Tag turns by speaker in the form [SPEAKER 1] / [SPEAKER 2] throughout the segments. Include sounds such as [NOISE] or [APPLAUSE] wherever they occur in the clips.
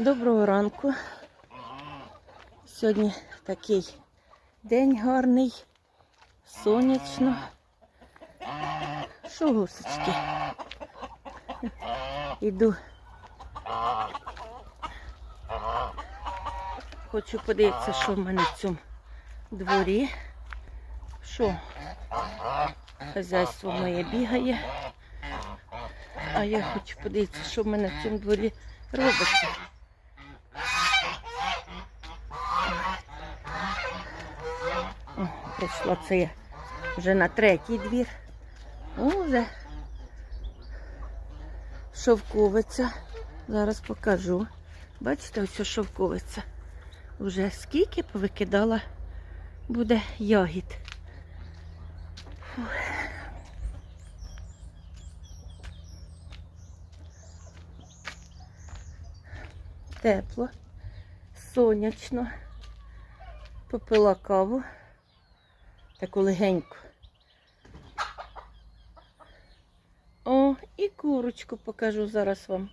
[SPEAKER 1] Доброго ранку. Сьогодні такий день гарний, сонячно. Що, гусечки? Іду. Хочу подивитися, що в мене в цьому дворі. Що? Хазяйство моє бігає. А я хочу подивитися, що в мене в цьому дворі робиться. О, прийшла це я вже на третій двір. О, вже шовковиця. Зараз покажу. Бачите, ось шовковиця. Вже скільки повикидала буде ягід. Тепло, сонячно. Попила каву. Таку легеньку. О, і курочку покажу зараз вам.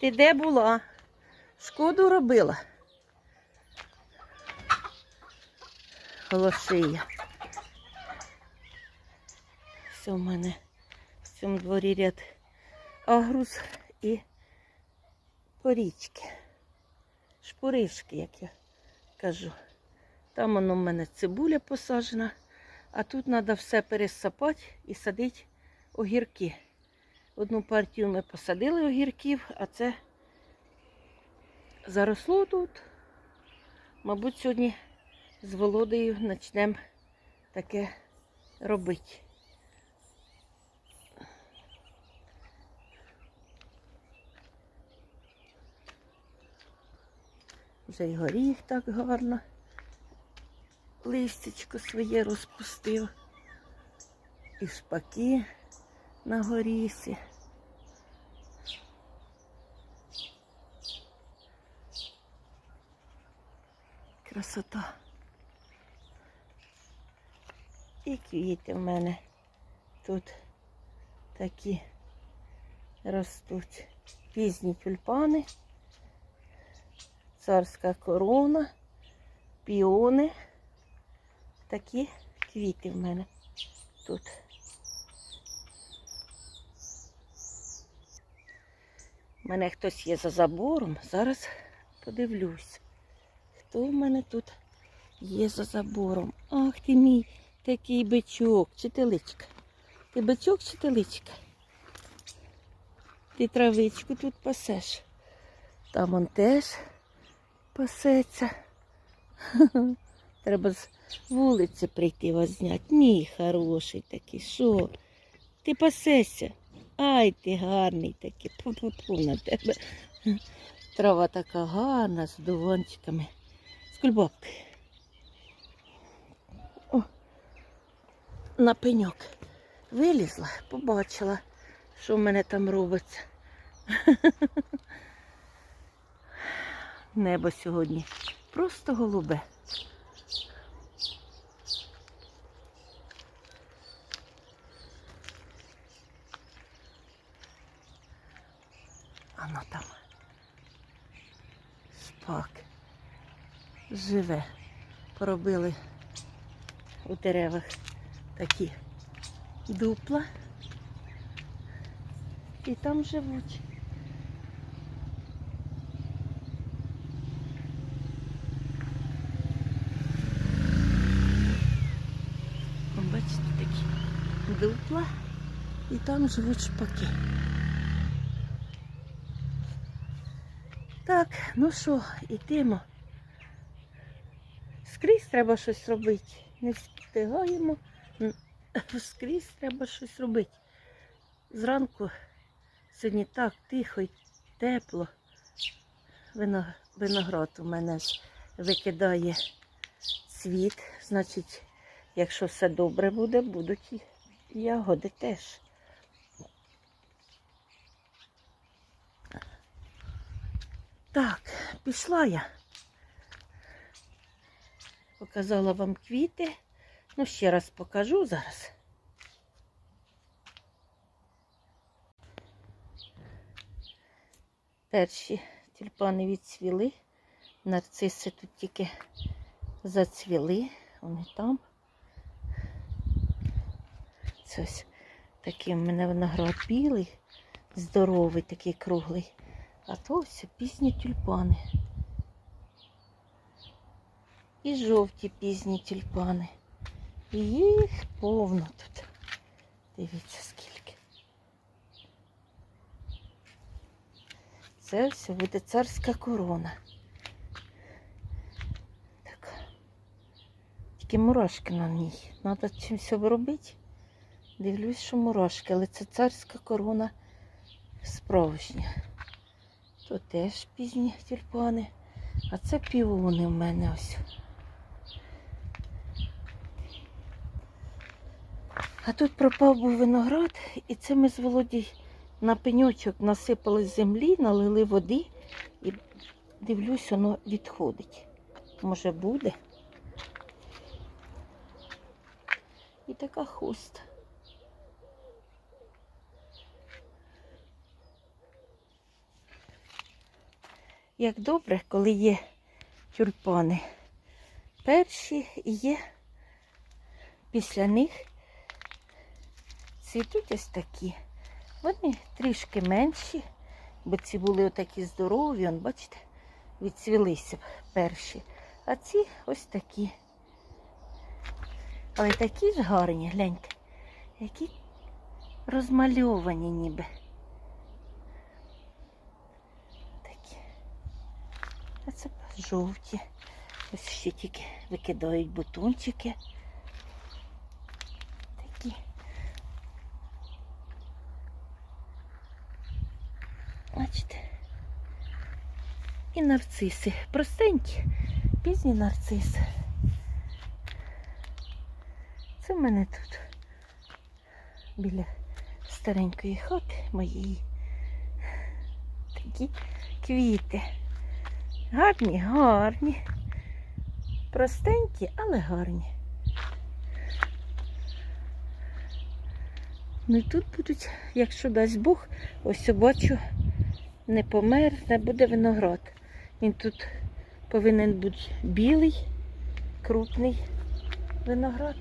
[SPEAKER 1] Ти де була? Шкоду робила. Холошия. Все в мене в цьому дворі ряд агрус і порічки. Шпуришки, як я кажу. Там воно в мене цибуля посаджена, а тут треба все пересапати і садити огірки. Одну партію ми посадили огірків, а це заросло тут. Мабуть, сьогодні з Володею почнемо таке робити. Вже й горіх так гарно. Листячко своє розпустив. І шпаки на горісі. Красота. І квіти в мене тут такі ростуть. Пізні тюльпани, царська корона, піони. Такі квіти в мене тут. У мене хтось є за забором. Зараз подивлюсь, хто в мене тут є за забором. Ах ти мій такий бичок, чи теличка. Ти бичок чи теличка? Ти травичку тут пасеш. Там он теж пасеться. Треба з вулиці прийти вас зняти. Мій хороший такий, що? Ти пасешся? Ай, ти гарний такий. Пу-пу-пу на тебе. Трава така гарна з дуванчиками. З кульбабки. О, на пеньок вилізла, побачила, що в мене там робиться. Небо сьогодні просто голубе. Оно там спак живе. Поробили у деревах такі дупла. І там живуть. О, Бачите, такі. І там живуть шпаки. Так, ну що, ідемо. Скрізь треба щось робити. Не встигаємо. Скрізь треба щось робити. Зранку сьогодні так тихо і тепло. Виноград у мене викидає цвіт. Значить, якщо все добре буде, будуть ягоди теж. Так, пішла я. Показала вам квіти. Ну, ще раз покажу зараз. Перші тюльпани відцвіли. Нарциси тут тільки зацвіли. Вони там. Це ось такий в мене виноград білий, здоровий, такий круглий. А то ось пізні тюльпани. І жовті пізні тюльпани. І їх повно тут. Дивіться скільки. Це все буде царська корона. Така. Тільки мурашки на ній. Треба чимось обробити. Дивлюсь, що мурашки, але це царська корона справжня. Тут теж пізні тюльпани. А це піони в мене ось. А тут пропав був виноград, і це ми з Володій на пеньочок насипали землі, налили води і дивлюсь, воно відходить. Може буде. І така хуста. Як добре, коли є тюльпани перші є після них цвітуть ось такі. Вони трішки менші, бо ці були отакі здорові, он, бачите, відцвілися перші. А ці ось такі. Але такі ж гарні, гляньте, які розмальовані ніби. Такі. А це жовті. Ось ще тільки викидають бутончики. Такі. Бачите? І нарциси. Простенькі, пізні нарциси. Це в мене тут біля старенької хати моєї. Такі квіти. Гарні, гарні. Простенькі, але гарні. Ну і тут будуть, якщо дасть Бог, ось бачу, не помер, не буде виноград. Він тут повинен бути білий, крупний виноград.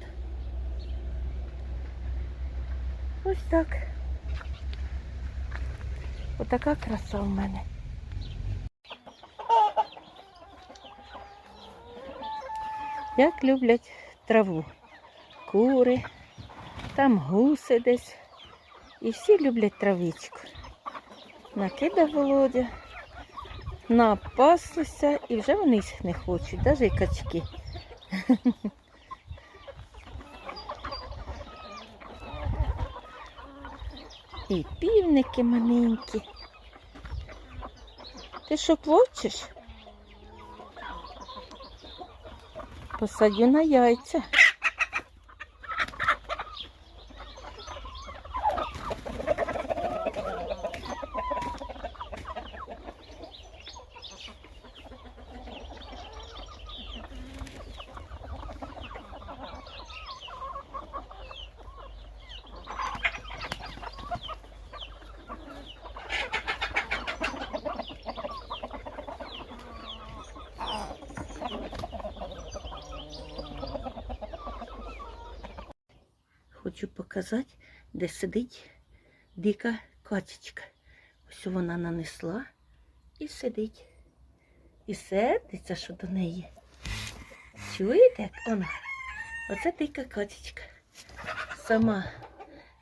[SPEAKER 1] Ось так. Отака краса в мене. Як люблять траву. Кури, там гуси десь. І всі люблять травичку. Накидав Володя, напаслися і вже вони їх не хочуть, навіть і качки. [LAUGHS] І півники маленькі. Ти що плачеш? Посадю на яйця. Хочу показати, де сидить дика качечка. Ось вона нанесла і сидить. І сердиться, що до неї. Чуєте, як вона? Оце дика качечка. Сама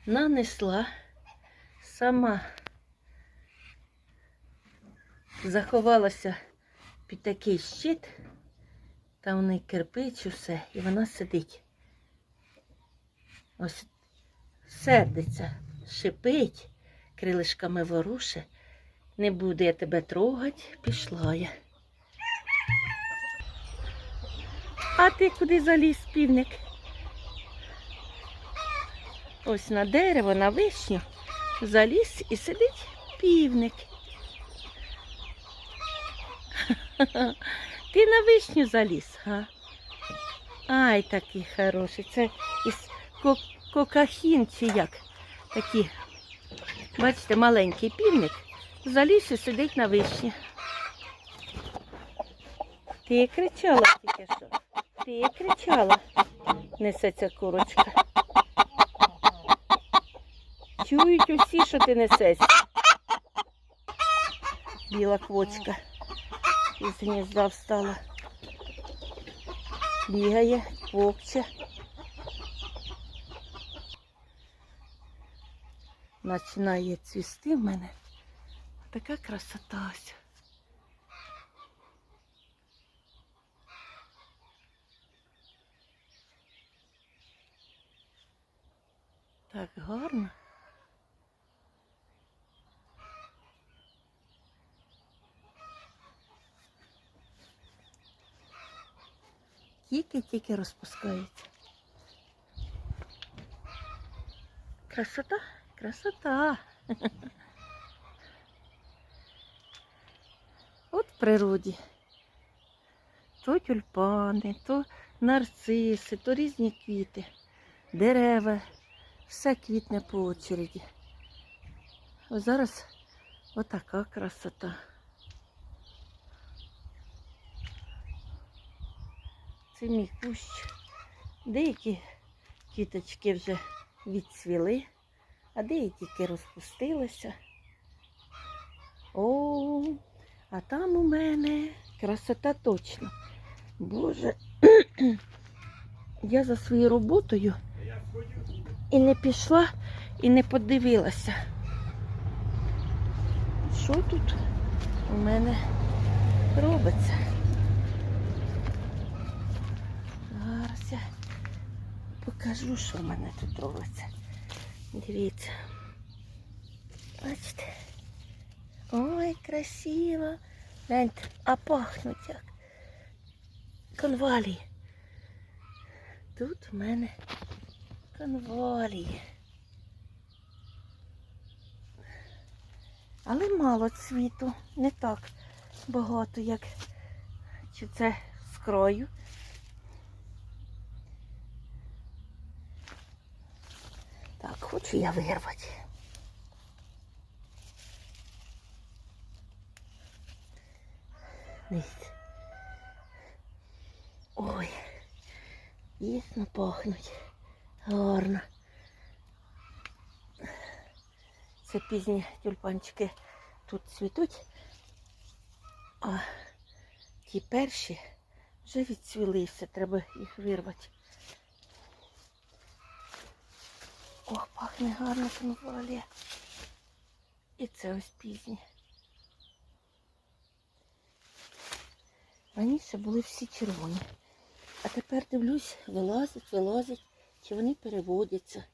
[SPEAKER 1] нанесла, сама заховалася під такий щит, там в неї кирпич, усе, і вона сидить. Ось сердиться, шипить, крилишками воруше. Не буду я тебе трогать, пішла я. А ти куди заліз, півник? Ось на дерево, на вишню заліз і сидить півник. Ти на вишню заліз, га? Ай, такий хороший. Це із кокахін чи як. Такі. Бачите, маленький півник заліз і сидить на вишні. Ти кричала тільки що. Ти кричала. Несеться курочка. Чують усі, що ти несешся. Біла квочка. Із гнізда встала. Бігає, квокче. Починає цвісти в мене. Така красота ось. Так гарно. Тільки-тільки розпускається. Красота, красота. От в природі. То тюльпани, то нарциси, то різні квіти, дерева, все квітне по очереді. Ось зараз отака красота. Це мій кущ. Деякі квіточки вже відцвіли, а деякі тільки розпустилися. О, а там у мене красота точно. Боже, [CLEARS THROAT] я за своєю роботою і не пішла, і не подивилася. Що тут у мене робиться? Зараз я покажу, що в мене тут робиться. Дивіться. Бачите? Ой, красиво. Гляньте, а пахнуть як. Конвалії. Тут в мене конвалії. Але мало цвіту, не так багато, як чи це з крою. Так, хочу я вирвати. Дивіться. Ой, дійсно пахнуть. Гарно. Це пізні тюльпанчики тут цвітуть, а ті перші вже відцвілися, треба їх вирвати. Ох, пахне гарно конвалія. І це ось пізні. Раніше були всі червоні. А тепер дивлюсь, вилазять, вилазять, чи вони переводяться.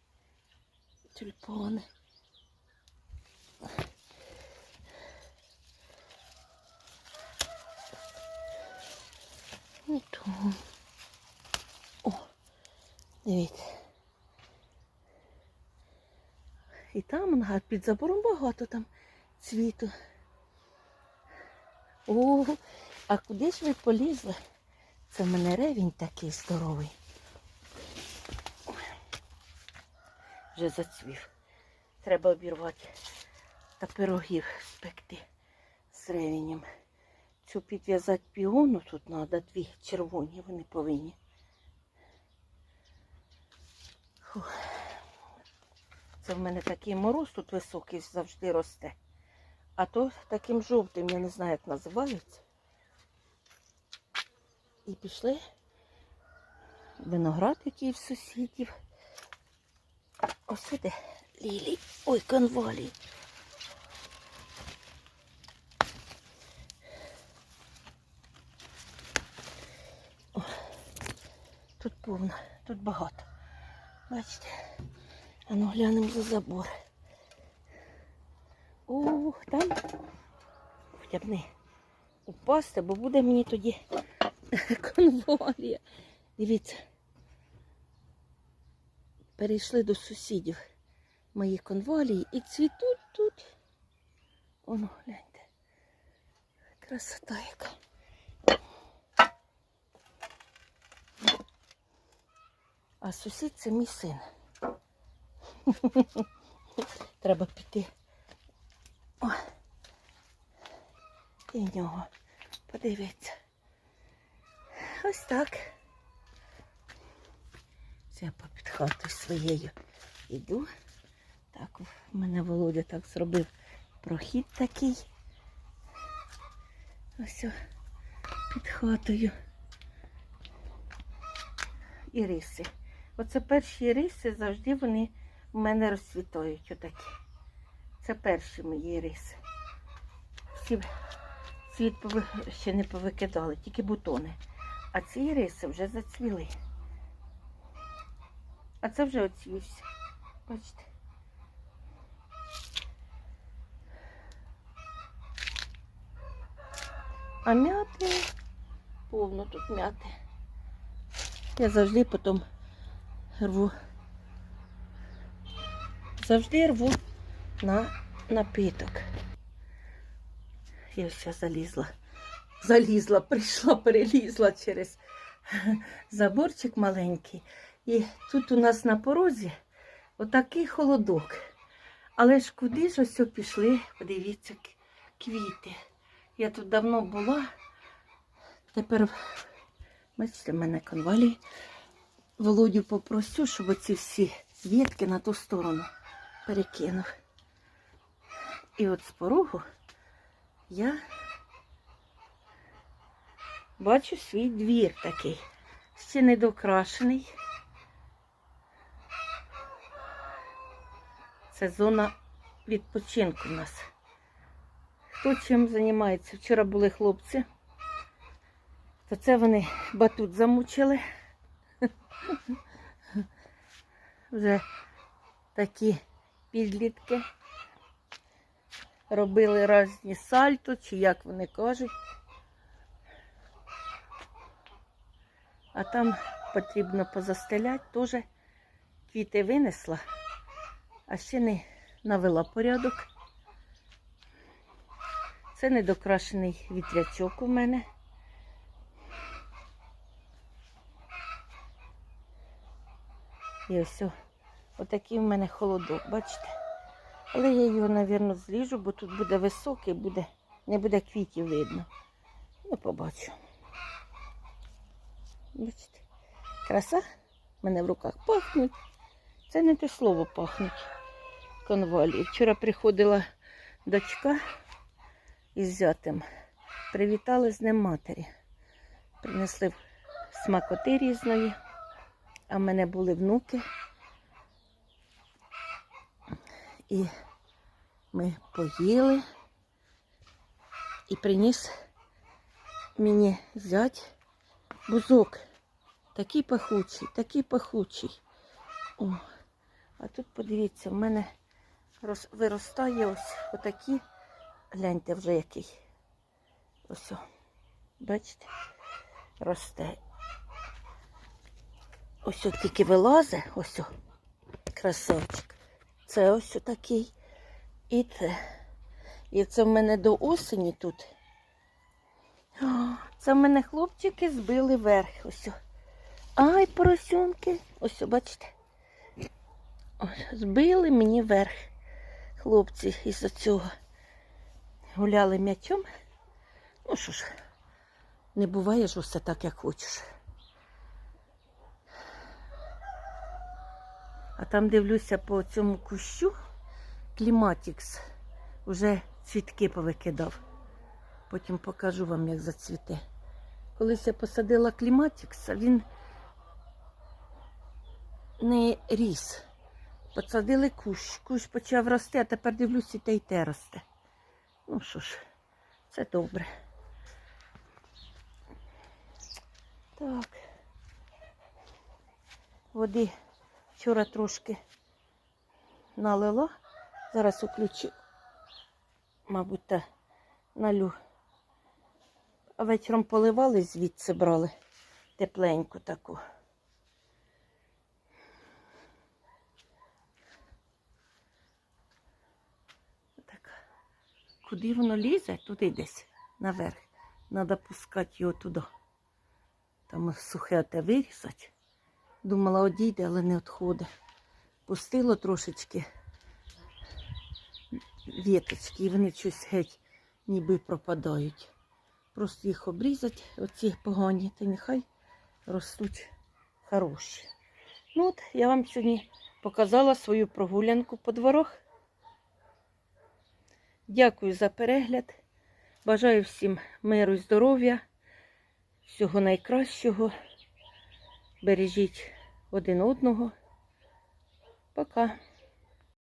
[SPEAKER 1] Тюльпани. І то. О, дивіться. І там он, під забором багато там цвіту. О, а куди ж ви полізли? Це в мене ревінь такий здоровий. Вже зацвів. Треба обірвати та пирогів спекти з ревінем. Цю підв'язати піону тут треба, дві червоні, вони повинні. Фух. Це в мене такий мороз тут високий завжди росте. А то таким жовтим, я не знаю, як називається. І пішли виноград, який в сусідів. Ось сюди лілі. Ой, конвалії. Тут повно, тут багато. Бачите? А ну глянемо за забор. Ух, там хоча б не упасти, бо буде мені тоді [LAUGHS] конвалія. Дивіться. Перейшли до сусідів мої конвалії і цвітуть тут. Оно, гляньте. Красота яка. А сусід це мій син. Треба піти. О, І нього. Подивіться. Ось так. Це я попід хатою своєю іду. Так, в мене Володя так зробив прохід такий. Ось під хатою. Іриси. Оце перші іриси завжди вони в мене розцвітають отакі. Це перші мої іриси. Всі цвіт ще не повикидали, тільки бутони. А ці іриси вже зацвіли. А це вже оцвівся. Бачите? А м'яти повно тут м'яти. Я завжди потім рву. Завжди рву на напиток. Я ще залізла. Залізла, прийшла, перелізла через заборчик маленький. І тут у нас на порозі отакий холодок. Але ж куди ж ось пішли? Подивіться, квіти. Я тут давно була. Тепер, бачите, в мене конвалі. Володю попросю, щоб оці всі ветки на ту сторону перекинув. І от з порогу я бачу свій двір такий. Ще не докрашений. Це зона відпочинку у нас. Хто чим займається? Вчора були хлопці, то це вони батут замучили. [LAUGHS] Вже такі підлітки робили різні сальто, чи як вони кажуть. А там потрібно позастеляти, теж квіти винесла, а ще не навела порядок. Це недокрашений вітрячок у мене. І ось отакий в мене холодок, бачите? Але я його, мабуть, зліжу, бо тут буде високий, буде, не буде квітів видно. Ну, побачу. Бачите? Краса в мене в руках пахнуть. Це не те слово пахнуть. Конвалі. Вчора приходила дочка із зятем. Привітали з ним матері. Принесли смакоти різної, а в мене були внуки. І ми поїли. І приніс мені зять бузок. Такий пахучий, такий пахучий. О, а тут подивіться, в мене роз, виростає ось отакі. Гляньте вже який. Ось. Бачите? Росте. Ось от тільки вилазить, ось. Красавчик. Це ось такий. І це. І це в мене до осені тут. Це в мене хлопчики збили верх. Ось. Ай, поросенки. Ось, бачите. Ось, збили мені верх. Хлопці із цього гуляли м'ячом. Ну що ж, не буває ж усе так, як хочеш. А там дивлюся по цьому кущу кліматікс. Уже цвітки повикидав. Потім покажу вам, як зацвіте. Колись я посадила кліматікс, а він не ріс. Посадили кущ. Кущ почав рости, а тепер дивлюся, те й те росте. Ну що ж, це добре. Так. Води вчора трошки налила. Зараз включу, мабуть, та налю. А вечором поливали, звідси брали тепленьку таку. Так. Куди воно лізе? Туди десь, наверх. Треба пускати його туди. Там сухе те вирізати. Думала, одійде, але не відходить. Пустило трошечки віточки, і вони щось геть ніби пропадають. Просто їх обрізати, оці погані, та нехай ростуть хороші. Ну от, я вам сьогодні показала свою прогулянку по дворах. Дякую за перегляд. Бажаю всім миру і здоров'я, всього найкращого. Бережіть один одного. Пока.